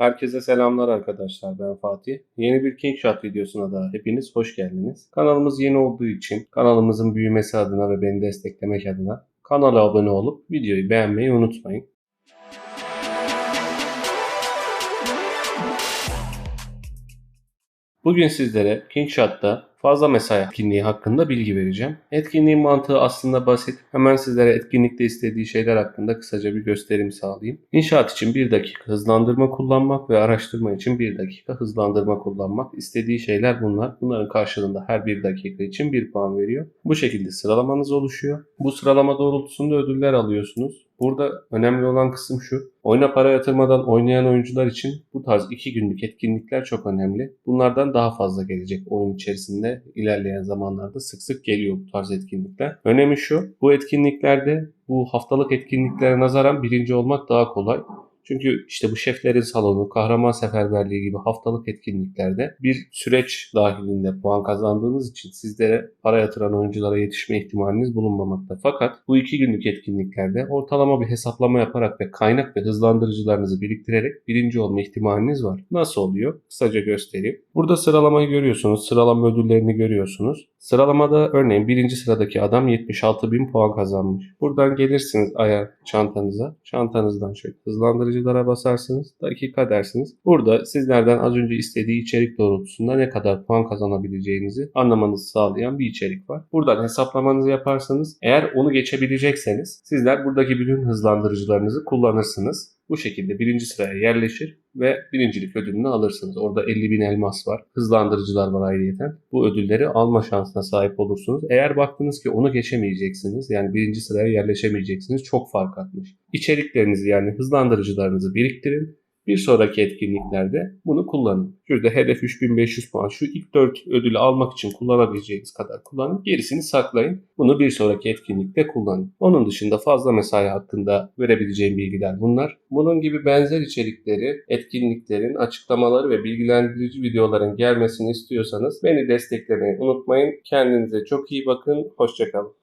Herkese selamlar arkadaşlar ben Fatih. Yeni bir King Shot videosuna da hepiniz hoş geldiniz. Kanalımız yeni olduğu için kanalımızın büyümesi adına ve beni desteklemek adına kanala abone olup videoyu beğenmeyi unutmayın. Bugün sizlere King Shot'ta fazla mesai etkinliği hakkında bilgi vereceğim. Etkinliğin mantığı aslında basit. Hemen sizlere etkinlikte istediği şeyler hakkında kısaca bir gösterim sağlayayım. İnşaat için 1 dakika hızlandırma kullanmak ve araştırma için 1 dakika hızlandırma kullanmak. İstediği şeyler bunlar. Bunların karşılığında her 1 dakika için 1 puan veriyor. Bu şekilde sıralamanız oluşuyor. Bu sıralama doğrultusunda ödüller alıyorsunuz. Burada önemli olan kısım şu. Oyuna para yatırmadan oynayan oyuncular için bu tarz 2 günlük etkinlikler çok önemli. Bunlardan daha fazla gelecek oyun içerisinde ilerleyen zamanlarda sık sık geliyor bu tarz etkinlikler. Önemi şu. Bu etkinliklerde bu haftalık etkinliklere nazaran birinci olmak daha kolay. Çünkü işte bu şeflerin salonu, kahraman seferberliği gibi haftalık etkinliklerde bir süreç dahilinde puan kazandığınız için sizlere para yatıran oyunculara yetişme ihtimaliniz bulunmamakta. Fakat bu iki günlük etkinliklerde ortalama bir hesaplama yaparak ve kaynak ve hızlandırıcılarınızı biriktirerek birinci olma ihtimaliniz var. Nasıl oluyor? Kısaca göstereyim. Burada sıralamayı görüyorsunuz. Sıralama ödüllerini görüyorsunuz. Sıralamada örneğin birinci sıradaki adam 76 bin puan kazanmış. Buradan gelirsiniz ayar çantanıza. Çantanızdan şöyle hızlandırıcılara basarsınız. Dakika dersiniz. Burada sizlerden az önce istediği içerik doğrultusunda ne kadar puan kazanabileceğinizi anlamanızı sağlayan bir içerik var. Buradan hesaplamanızı yaparsanız eğer onu geçebilecekseniz sizler buradaki bütün hızlandırıcılarınızı kullanırsınız. Bu şekilde birinci sıraya yerleşir ve birincilik ödülünü alırsınız. Orada 50 bin elmas var. Hızlandırıcılar var ayrıyeten. Bu ödülleri alma şansına sahip olursunuz. Eğer baktınız ki onu geçemeyeceksiniz. Yani birinci sıraya yerleşemeyeceksiniz. Çok fark atmış. İçeriklerinizi yani hızlandırıcılarınızı biriktirin. Bir sonraki etkinliklerde bunu kullanın. Şurada hedef 3500 puan. Şu ilk 4 ödülü almak için kullanabileceğiniz kadar kullanın. Gerisini saklayın. Bunu bir sonraki etkinlikte kullanın. Onun dışında fazla mesai hakkında verebileceğim bilgiler bunlar. Bunun gibi benzer içerikleri, etkinliklerin, açıklamaları ve bilgilendirici videoların gelmesini istiyorsanız beni desteklemeyi unutmayın. Kendinize çok iyi bakın. Hoşçakalın.